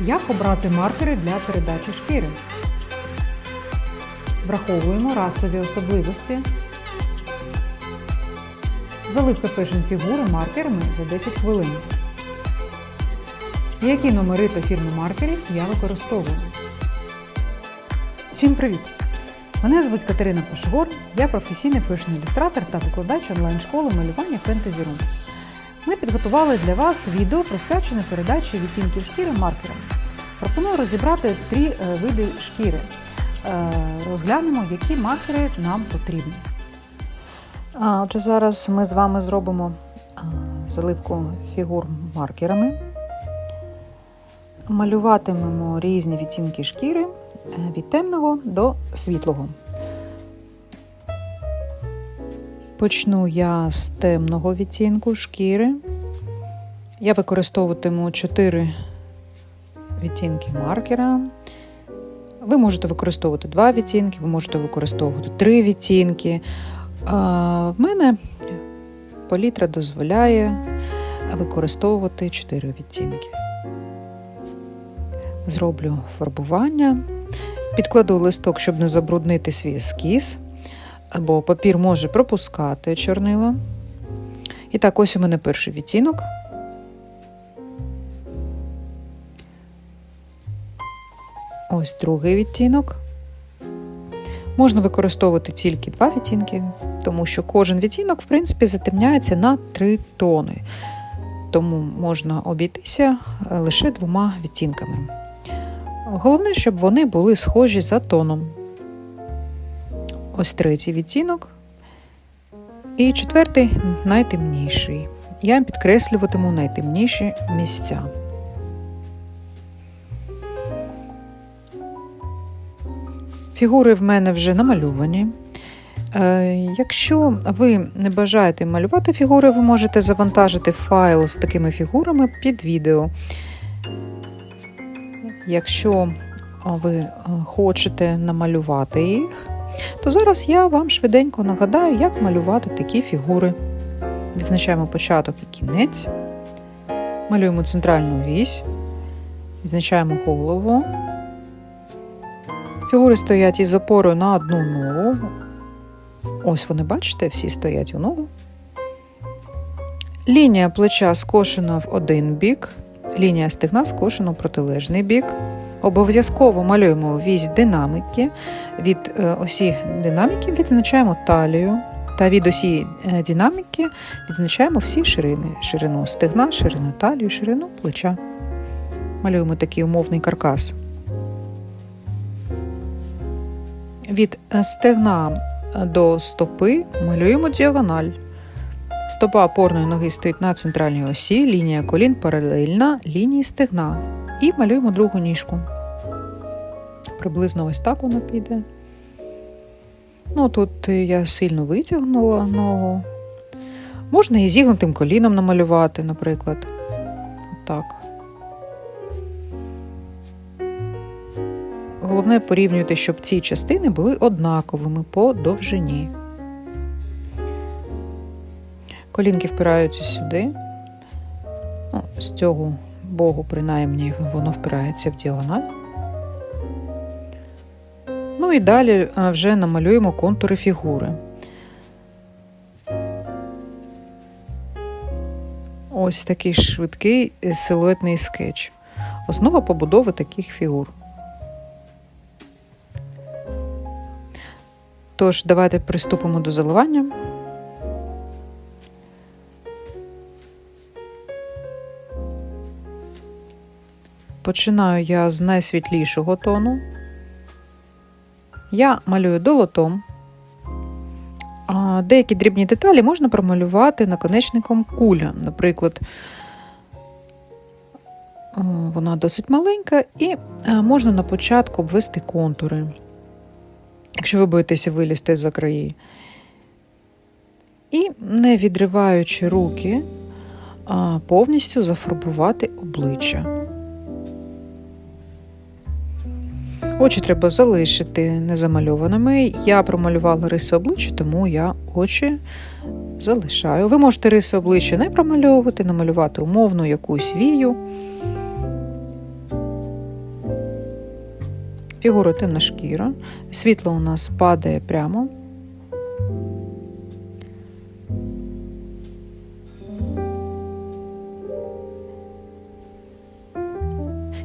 Як обрати маркери для передачі шкіри? Враховуємо расові особливості. Заливка фешн фігури маркерами за 10 хвилин. Які номери та фірми маркерів я використовую? Всім привіт! Мене звуть Катерина Пашгор, я професійний фешн-ілюстратор та викладач онлайн-школи малювання Fantasy Room. Ми підготували для вас відео, присвячене передачі відтінків шкіри маркером. Пропоную розібрати три е, види шкіри. Е, Розглянемо, які маркери нам потрібні. Отже, зараз ми з вами зробимо заливку фігур маркерами. Малюватимемо різні відтінки шкіри е, від темного до світлого. Почну я з темного відтінку шкіри. Я використовуватиму 4 відтінки маркера. Ви можете використовувати 2 відтінки, ви можете використовувати 3 відтінки. В мене палітра дозволяє використовувати 4 відтінки. Зроблю фарбування, підкладу листок, щоб не забруднити свій ескіз, бо папір може пропускати чорнила. І так, ось у мене перший відтінок. Ось другий відтінок. Можна використовувати тільки два відтінки, тому що кожен відтінок, в принципі, затемняється на три тони. Тому можна обійтися лише двома відтінками. Головне, щоб вони були схожі за тоном. Ось третій відтінок. І четвертий найтемніший. Я підкреслюватиму найтемніші місця. Фігури в мене вже намальовані. Е, Якщо ви не бажаєте малювати фігури, ви можете завантажити файл з такими фігурами під відео. Якщо ви е, хочете намалювати їх, то зараз я вам швиденько нагадаю, як малювати такі фігури. Відзначаємо початок і кінець, малюємо центральну вісь, відзначаємо голову. Фігури стоять із опорою на одну ногу. Ось вони, бачите, всі стоять у ногу. Лінія плеча скошена в один бік, лінія стегна скошена в протилежний бік. Обов'язково малюємо вісь динамики. Від е, осі динаміки відзначаємо талію. Та від осі е, динаміки відзначаємо всі ширини: ширину стегна, ширину талії, ширину плеча. Малюємо такий умовний каркас. Від е, стегна до стопи малюємо діагональ. Стопа опорної ноги стоїть на центральній осі, лінія колін паралельна лінії стегна. І малюємо другу ніжку. Приблизно ось так воно піде. Ну, тут я сильно витягнула ногу. Можна і зігнутим коліном намалювати, наприклад. Отак. Головне порівнювати, щоб ці частини були однаковими по довжині. Колінки впираються сюди. Ну, з цього богу, принаймні, воно впирається в діагональ. Ну і далі вже намалюємо контури фігури. Ось такий швидкий е, силуетний скетч. Основа побудови таких фігур. Тож, давайте приступимо до заливання. Починаю я з найсвітлішого тону. Я малюю долотом. Деякі дрібні деталі можна промалювати наконечником куля. Наприклад, вона досить маленька, і можна на початку обвести контури якщо ви боїтеся вилізти за краї. І, не відриваючи руки, повністю зафарбувати обличчя. Очі треба залишити незамальованими. Я промалювала риси обличчя, тому я очі залишаю. Ви можете риси обличчя не промальовувати, намалювати умовну якусь вію. Фігура темна шкіра, світло у нас падає прямо.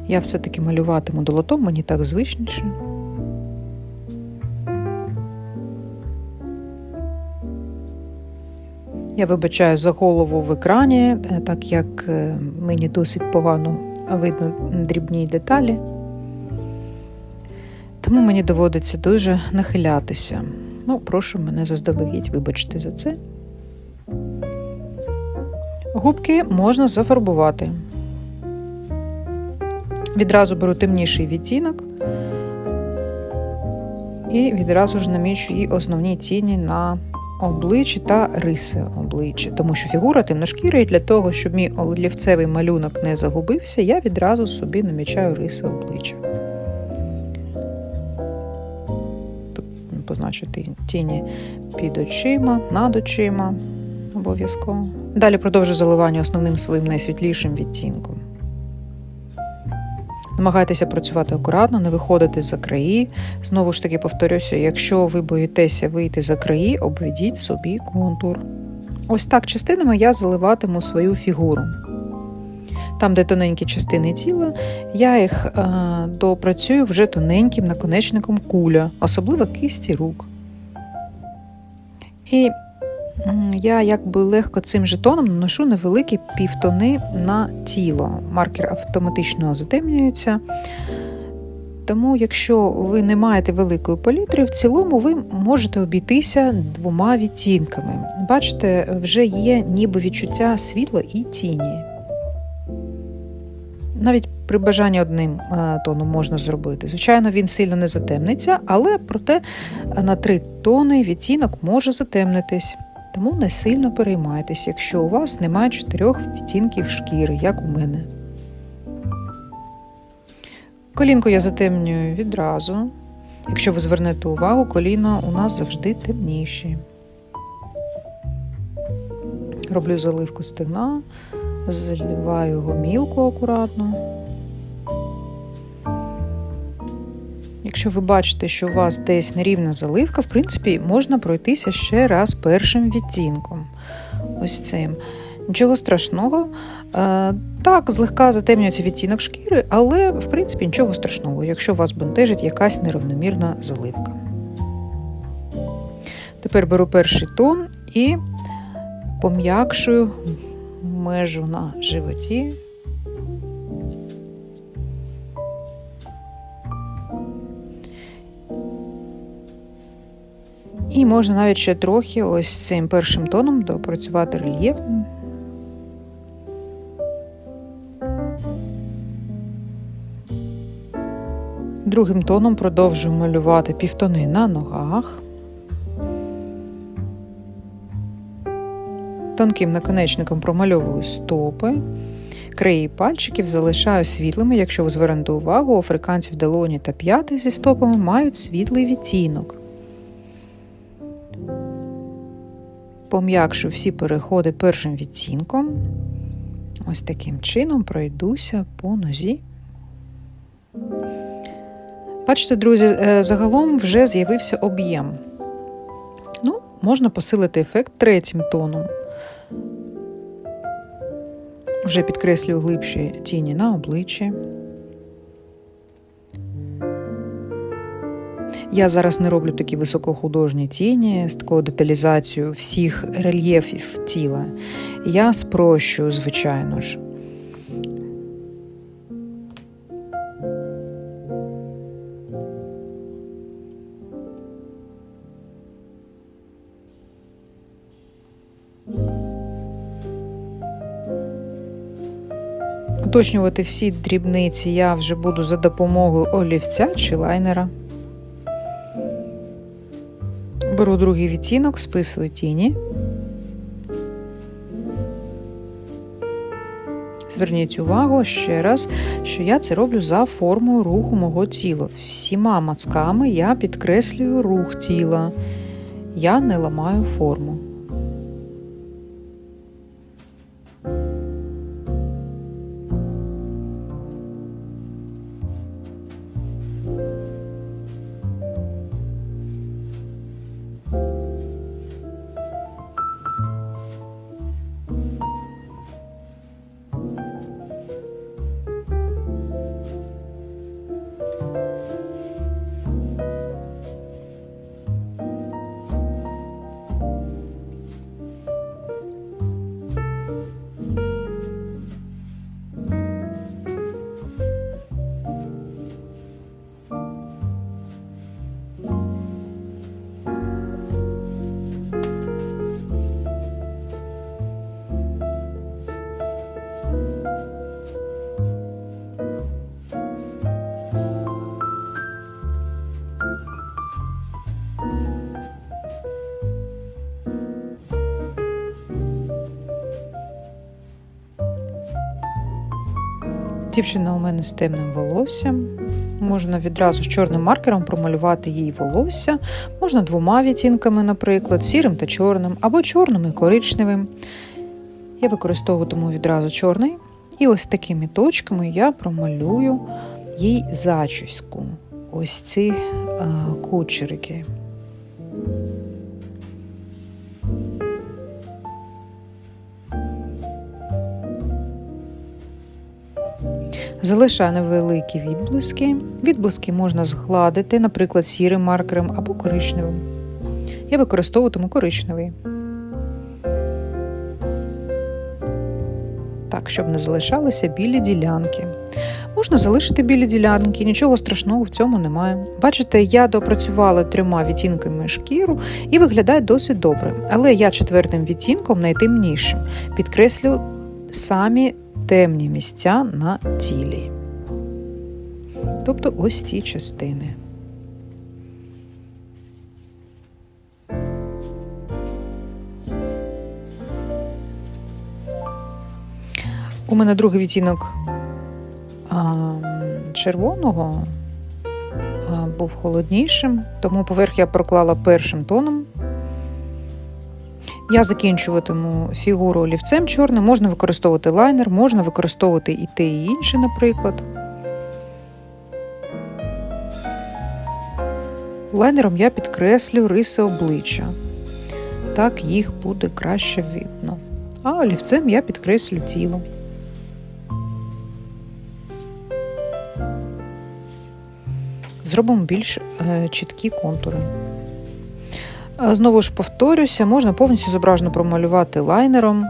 Я все-таки малюватиму долотом, мені так звичніше. Я вибачаю за голову в екрані, е, так як е, мені досить погано видно дрібні деталі. Тому мені доводиться дуже нахилятися. Ну, прошу мене заздалегідь, вибачте за це. Губки можна зафарбувати. Відразу беру темніший відтінок і відразу ж намічу і основні тіні на обличчі та риси обличчя. Тому що фігура темношкіра, і для того, щоб мій олівцевий малюнок не загубився, я відразу собі намічаю риси обличчя. Тут позначу тіні під очима, над очима обов'язково. Далі продовжу заливання основним своїм найсвітлішим відтінком. Намагайтеся працювати акуратно, не виходити за краї. Знову ж таки, повторюся, якщо ви боїтеся вийти за краї, обведіть собі контур. Ось так частинами я заливатиму свою фігуру. Там, де тоненькі частини тіла, я їх е, допрацюю вже тоненьким наконечником куля, особливо кисті рук. І я якби легко цим жетоном наношу невеликі півтони на тіло. Маркер автоматично затемнюється. Тому, якщо ви не маєте великої палітри, в цілому ви можете обійтися двома відтінками. Бачите, вже є ніби відчуття світла і тіні. Навіть при бажанні одним е, тоном можна зробити. Звичайно, він сильно не затемниться, але проте на три тони відтінок може затемнитись. Тому не сильно переймайтесь, якщо у вас немає чотирьох відтінків шкіри, як у мене. Колінку я затемнюю відразу. Якщо ви звернете увагу, коліна у нас завжди темніші. Роблю заливку стегна, заливаю гомілку акуратно. Якщо ви бачите, що у вас десь нерівна заливка, в принципі, можна пройтися ще раз першим відтінком. Ось цим. Нічого страшного. Е, так, злегка затемнюється відтінок шкіри, але, в принципі, нічого страшного, якщо вас бентежить якась нерівномірна заливка. Тепер беру перший тон і пом'якшую межу на животі. І можна навіть ще трохи ось цим першим тоном допрацювати рельєф. Другим тоном продовжую малювати півтони на ногах. Тонким наконечником промальовую стопи. Краї пальчиків залишаю світлими, якщо ви звернете увагу, у африканців долоні та п'яти зі стопами мають світлий відтінок. Пом'якшу всі переходи першим відтінком. Ось таким чином пройдуся по нозі. Бачите, друзі, е, загалом вже з'явився об'єм. Ну, Можна посилити ефект третім тоном. Вже підкреслюю глибші тіні на обличчі. Я зараз не роблю такі високохудожні тіні з такою деталізацією всіх рельєфів тіла. Я спрощую, звичайно ж. Уточнювати всі дрібниці я вже буду за допомогою олівця чи лайнера. Беру другий відтінок, списую тіні. Зверніть увагу ще раз, що я це роблю за формою руху мого тіла. Всіма мазками я підкреслюю рух тіла. Я не ламаю форму. Дівчина у мене з темним волоссям. Можна відразу з чорним маркером промалювати їй волосся. Можна двома відтінками, наприклад, сірим та чорним, або чорним і коричневим. Я використовуватиму відразу чорний. І ось такими точками я промалюю їй зачіску. Ось ці е, кучерики. Залишаю невеликі відблиски. Відблиски можна згладити, наприклад, сірим маркером або коричневим. Я використовуватиму коричневий. Так, щоб не залишалися білі ділянки. Можна залишити білі ділянки, нічого страшного в цьому немає. Бачите, я допрацювала трьома відтінками шкіру і виглядає досить добре. Але я четвертим відтінком найтемнішим підкреслю самі темні місця на тілі. Тобто ось ці частини. У мене другий відтінок червоного був холоднішим, тому поверх я проклала першим тоном. Я закінчуватиму фігуру олівцем чорним, можна використовувати лайнер, можна використовувати і те, і інше, наприклад. Лайнером я підкреслю риси обличчя. Так їх буде краще видно. А олівцем я підкреслю тіло. Зробимо більш е, чіткі контури. Знову ж повторюся, можна повністю зображено промалювати лайнером.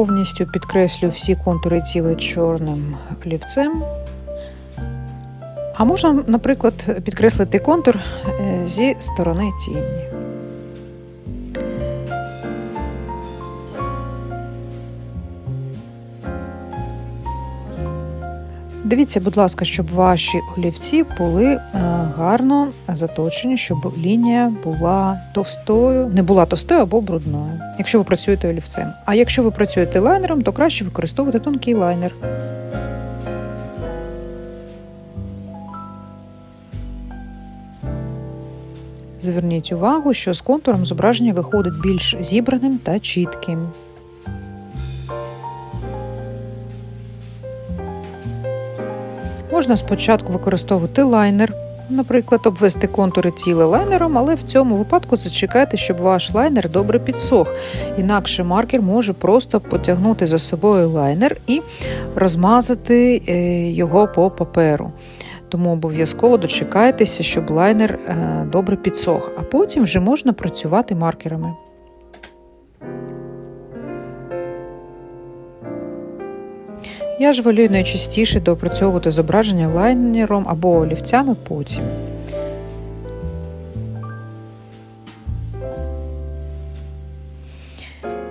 Повністю підкреслю всі контури тіла чорним олівцем. А можна, наприклад, підкреслити контур е, зі сторони тіні. Дивіться, будь ласка, щоб ваші олівці були е, гарно заточені, щоб лінія була товстою, не була товстою або брудною, якщо ви працюєте олівцем. А якщо ви працюєте лайнером, то краще використовувати тонкий лайнер. Зверніть увагу, що з контуром зображення виходить більш зібраним та чітким. Можна спочатку використовувати лайнер, наприклад, обвести контури тіла лайнером, але в цьому випадку зачекайте, щоб ваш лайнер добре підсох. Інакше маркер може просто потягнути за собою лайнер і розмазати е, його по паперу. Тому обов'язково дочекайтеся, щоб лайнер е, добре підсох, а потім вже можна працювати маркерами. Я ж волюю найчастіше доопрацьовувати зображення лайнером або олівцями потім.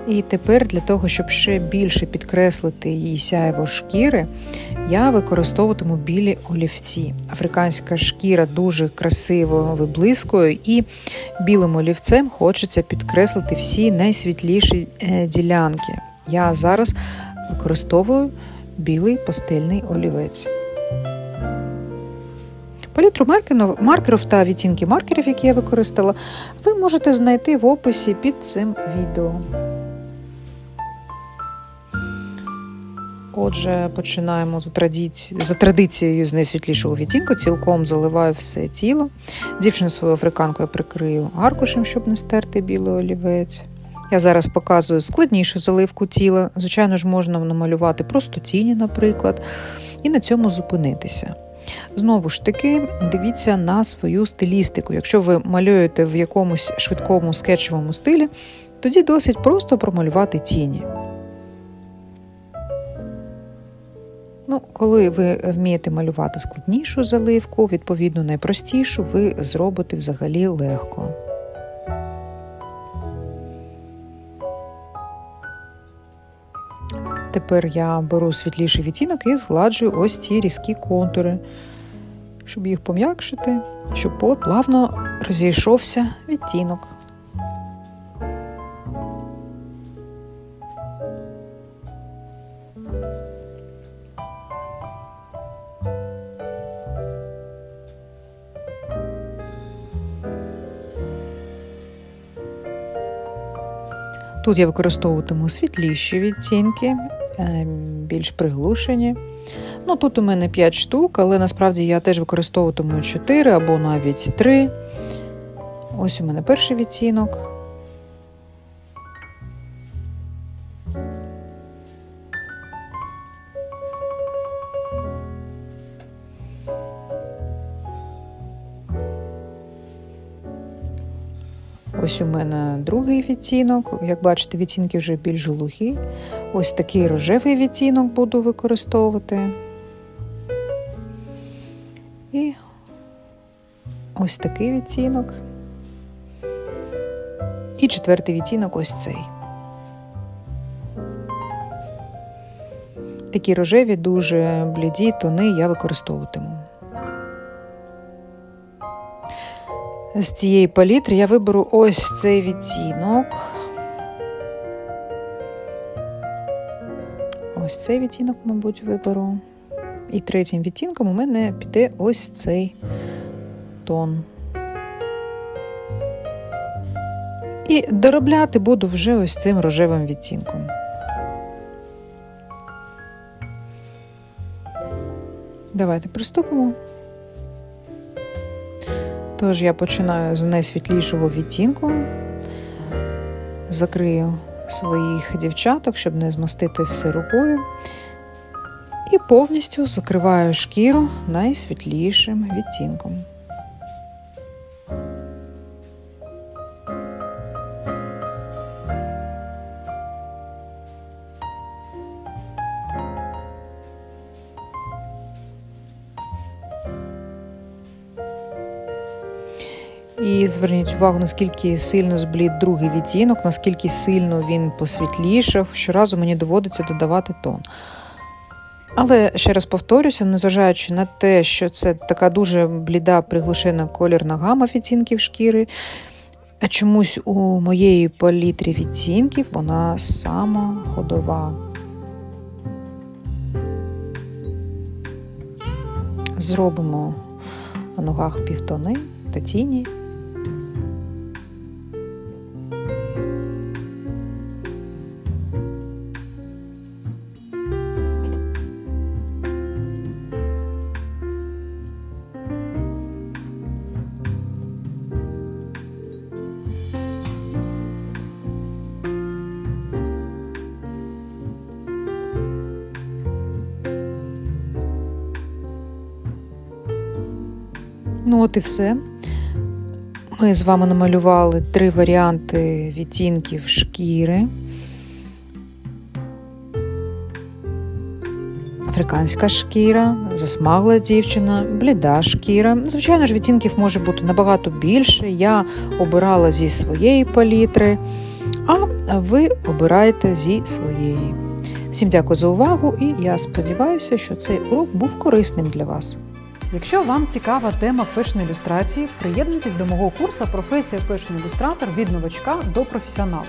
І тепер для того, щоб ще більше підкреслити її сяйво шкіри, я використовуватиму білі олівці. Африканська шкіра дуже красиво виблискує, і білим олівцем хочеться підкреслити всі найсвітліші е, ділянки. Я зараз використовую білий пастельний олівець. Палітру маркерів та відтінки маркерів, які я використала, ви можете знайти в описі під цим відео. Отже, починаємо за, традиці... за традицією з найсвітлішого відтінку, цілком заливаю все тіло. Дівчину свою африканку я прикрию аркушем, щоб не стерти білий олівець. Я зараз показую складнішу заливку тіла. Звичайно ж, можна намалювати просто тіні, наприклад, і на цьому зупинитися. Знову ж таки, дивіться на свою стилістику. Якщо ви малюєте в якомусь швидкому скетчевому стилі, тоді досить просто промалювати тіні. Ну, коли ви вмієте малювати складнішу заливку, відповідно найпростішу, ви зробите взагалі легко. Тепер я беру світліший відтінок і згладжую ось ці різкі контури, щоб їх пом'якшити, щоб плавно розійшовся відтінок. Тут я використовуватиму світліші відтінки, більш приглушені. Ну, тут у мене 5 штук, але насправді я теж використовуватиму 4 або навіть 3. Ось у мене перший відтінок. Ось у мене другий відтінок. Як бачите, відтінки вже більш глухі. Ось такий рожевий відтінок буду використовувати. І ось такий відтінок. І четвертий відтінок ось цей. Такі рожеві, дуже бліді тони я використовуватиму. З цієї палітри я виберу ось цей відтінок. Ось цей відтінок, мабуть, виберу. І третім відтінком у мене піде ось цей тон. І доробляти буду вже ось цим рожевим відтінком. Давайте приступимо. Тож я починаю з найсвітлішого відтінку, закрию своїх дівчаток, щоб не змастити все рукою. І повністю закриваю шкіру найсвітлішим відтінком. Зверніть увагу, наскільки сильно зблід другий відтінок, наскільки сильно він посвітлішав. Щоразу мені доводиться додавати тон. Але ще раз повторюся, незважаючи на те, що це така дуже бліда приглушена колірна гама відтінків шкіри, а чомусь у моєї палітрі відтінків вона сама ходова. Зробимо на ногах півтони та тіні. Ну, от і все. Ми з вами намалювали три варіанти відтінків шкіри. Африканська шкіра, засмагла дівчина, бліда шкіра. Звичайно ж, відтінків може бути набагато більше. Я обирала зі своєї палітри, а ви обираєте зі своєї. Всім дякую за увагу, і я сподіваюся, що цей урок був корисним для вас. Якщо вам цікава тема фешн-ілюстрації, приєднуйтесь до мого курсу Професія фешн-ілюстратор від новачка до професіонала.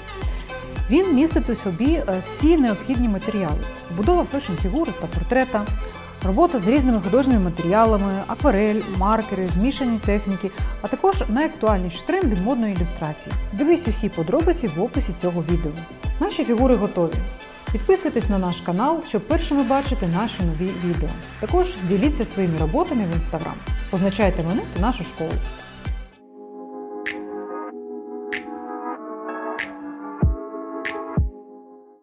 Він містить у собі е, всі необхідні матеріали: будова фешн-фігури та портрета, робота з різними художніми матеріалами, акварель, маркери, змішані техніки, а також найактуальніші тренди модної ілюстрації. Дивись усі подробиці в описі цього відео. Наші фігури готові. Підписуйтесь на наш канал, щоб першими бачити наші нові відео. Також діліться своїми роботами в інстаграм. Позначайте мене та нашу школу.